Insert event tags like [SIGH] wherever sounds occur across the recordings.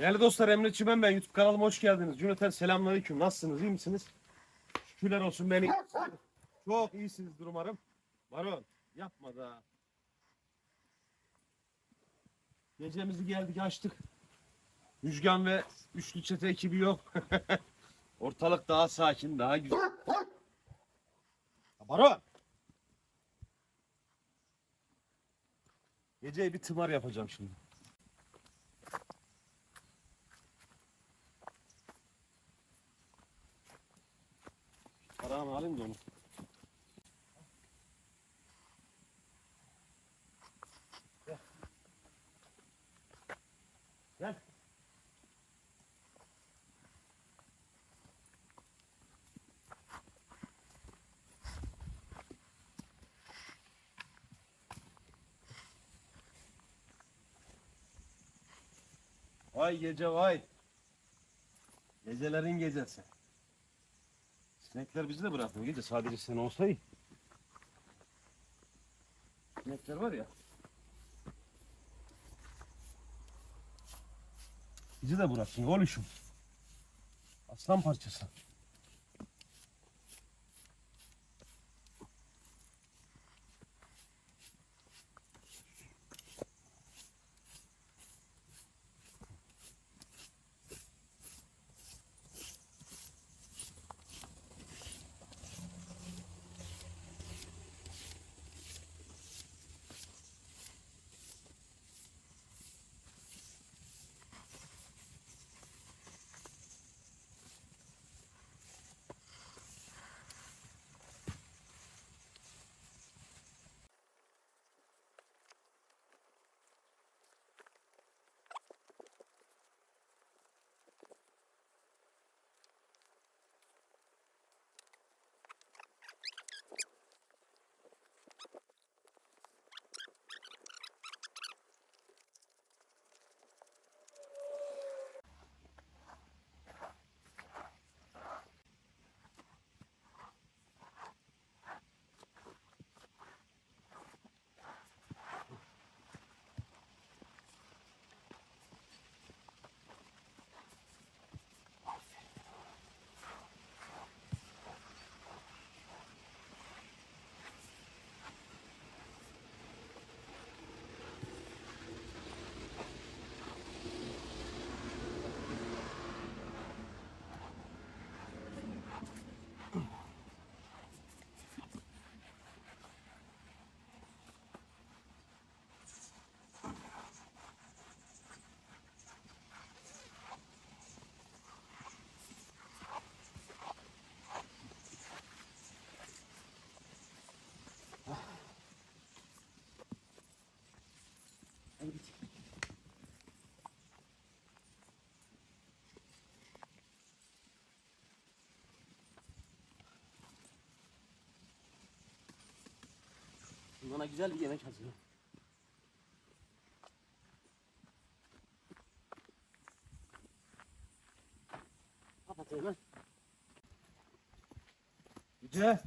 Değerli dostlar Emre Çimen ben YouTube kanalıma hoş geldiniz. Cümleten selamünaleyküm. Nasılsınız? iyi misiniz? Şükürler olsun beni. Çok iyisinizdir umarım. Baron yapma da. Gecemizi geldik açtık. Müjgan ve üçlü çete ekibi yok. [LAUGHS] Ortalık daha sakin, daha güzel. Baron! Geceye bir tımar yapacağım şimdi. Paramı alayım da onu. Gel. Gel. Vay gece vay. Gecelerin gecesi. Sinekler bizi de bırakmıyor. Gece sadece sen olsa iyi. Sinekler var ya. Bizi de bırakmıyor oluşum. Aslan parçası. Bana güzel bir yemek hazırla. Kapat hemen. Gece.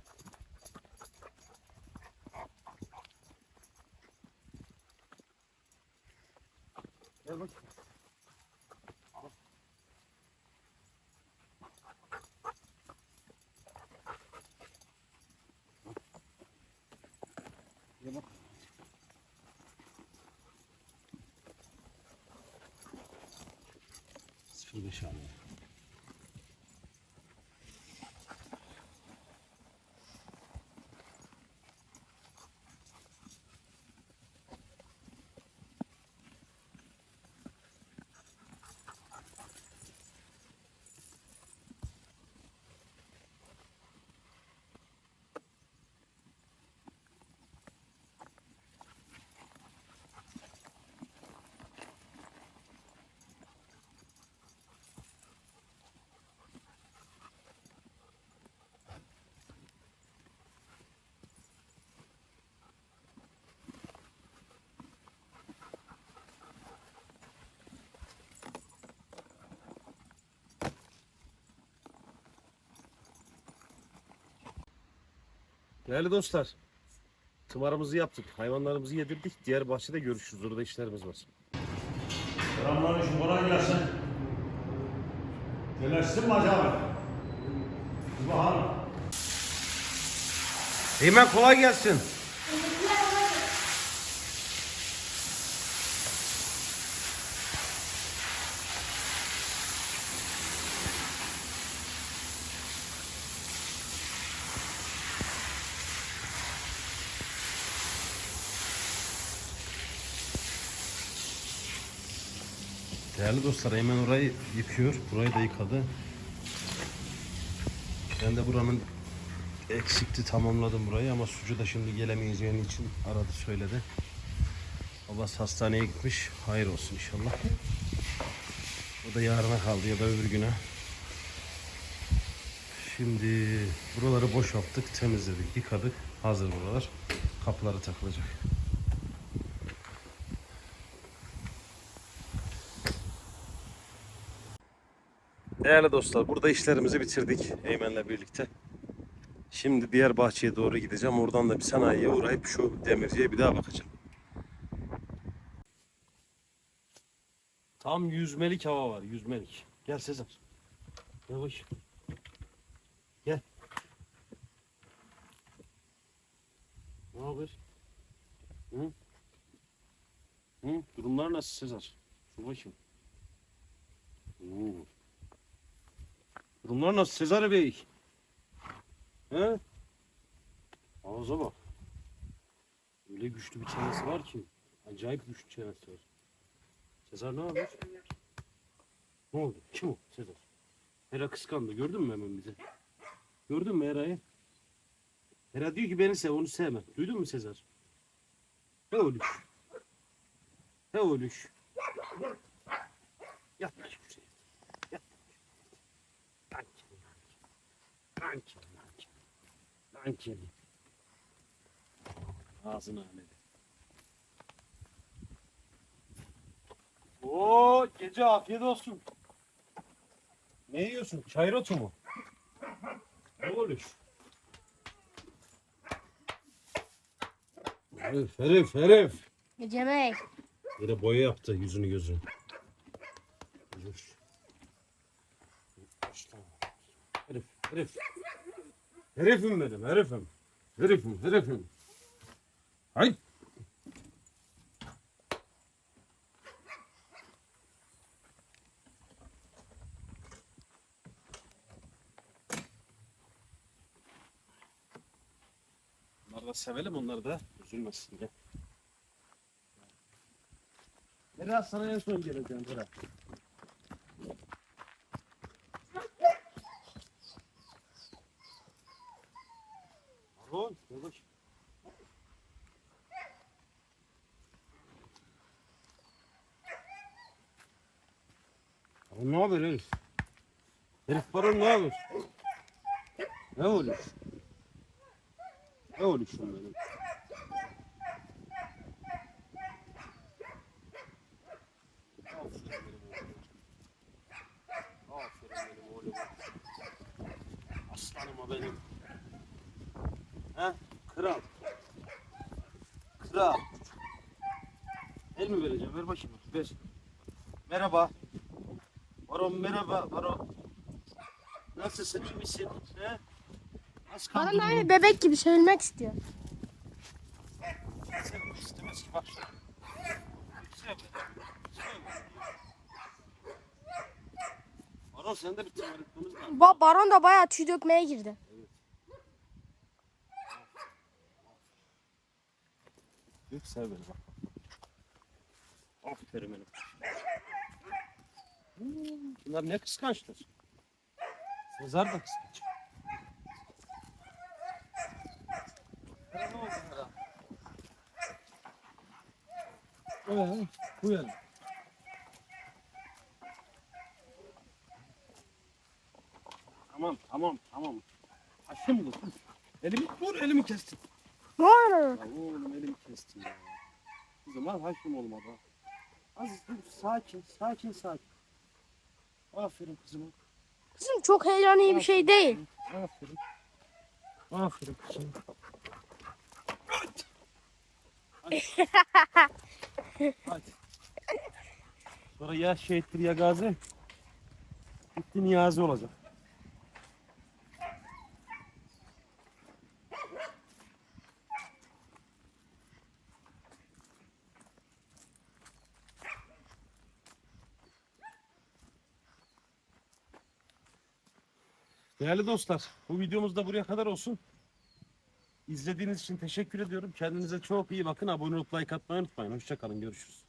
Gel bak. Gel bak. Sıfır beş abi. Değerli dostlar. Tımarımızı yaptık. Hayvanlarımızı yedirdik. Diğer bahçede görüşürüz. Orada işlerimiz var. Selamünaleyküm, kolay gelsin. Telaşsın mı acaba? Bakalım. Eymen kolay gelsin. Değerli dostlar Eymen orayı yıkıyor. Burayı da yıkadı. Ben de buranın eksikti tamamladım burayı ama sucu da şimdi gelemeyeceğini için aradı söyledi. Babası hastaneye gitmiş. Hayır olsun inşallah. O da yarına kaldı ya da öbür güne. Şimdi buraları boşalttık, temizledik, yıkadık. Hazır buralar. Kapıları takılacak. Değerli dostlar, burada işlerimizi bitirdik Eymen'le birlikte. Şimdi diğer bahçeye doğru gideceğim. Oradan da bir sanayiye uğrayıp şu demirciye bir daha bakacağım. Tam yüzmelik hava var, yüzmelik. Gel Sezer. Yavaş. Gel. Ne haber? Hı? Hı? Durumlar nasıl Sezer? Dur bakayım. Oo. Durumlar nasıl Sezar Bey? He? Ağza bak. Öyle güçlü bir çenesi var ki. Acayip güçlü çenesi var. Sezar ne yapıyor? Ne oldu? Kim o Sezar? Hera kıskandı. Gördün mü hemen bizi? Gördün mü Hera'yı? Hera diyor ki beni sev, onu sevme. Duydun mu Sezar? He ölüş. He ölüş. Yat. Lan kedi, lan kedi, lan kedi, lan kedi. Ağzını halledin. Oo, gece afiyet olsun. Ne yiyorsun? Çayır otu mu? Ne oluyor? Herif, herif, herif. Cemek. Yine boya yaptı yüzünü gözünü. Herif, herif. Herifim benim, herifim. Herifim, herifim. Hay. Bunları da sevelim, onları da üzülmesin gel. Biraz sana en son geleceğim Berat. Marul, yavaş. Oğlum ne haber herif? Herif Baron ne haber? Ne oluyor? Ne oluyor benim? Aferin benim. Aslanıma. He? Kral. Kral. El mi vereceğim? Ver bakayım. Ver. Merhaba. Merhaba Baron. Nasılsın? iyi misin? He? Bana kaldın da bu? aynı bebek gibi sevilmek istiyor. Sevmek istemez ki bak. Sevme. Sen de bir öğretmemiz lazım. Ba Baron da bayağı tüy dökmeye girdi. Büyük sev beni bak. Aferin benim. Bunlar ne kıskançlar. Sezar da kıskanç. Ne oldu? Ee, bu yana. Tamam tamam tamam. Aşım dur. Elimi dur elimi kestin. Ne oluyor? Ya oğlum elimi kestin ya. Kızım al haşım olmadı. Az dur sakin sakin sakin. Aferin kızıma. Kızım çok heyecanlı bir şey değil. Aferin. Aferin kızım. Hadi. Hadi. Sonra ya şehittir ya gazi. Bitti niyazi olacak. Değerli dostlar, bu videomuz da buraya kadar olsun. İzlediğiniz için teşekkür ediyorum. Kendinize çok iyi bakın. Abone olup like atmayı unutmayın. Hoşçakalın. Görüşürüz.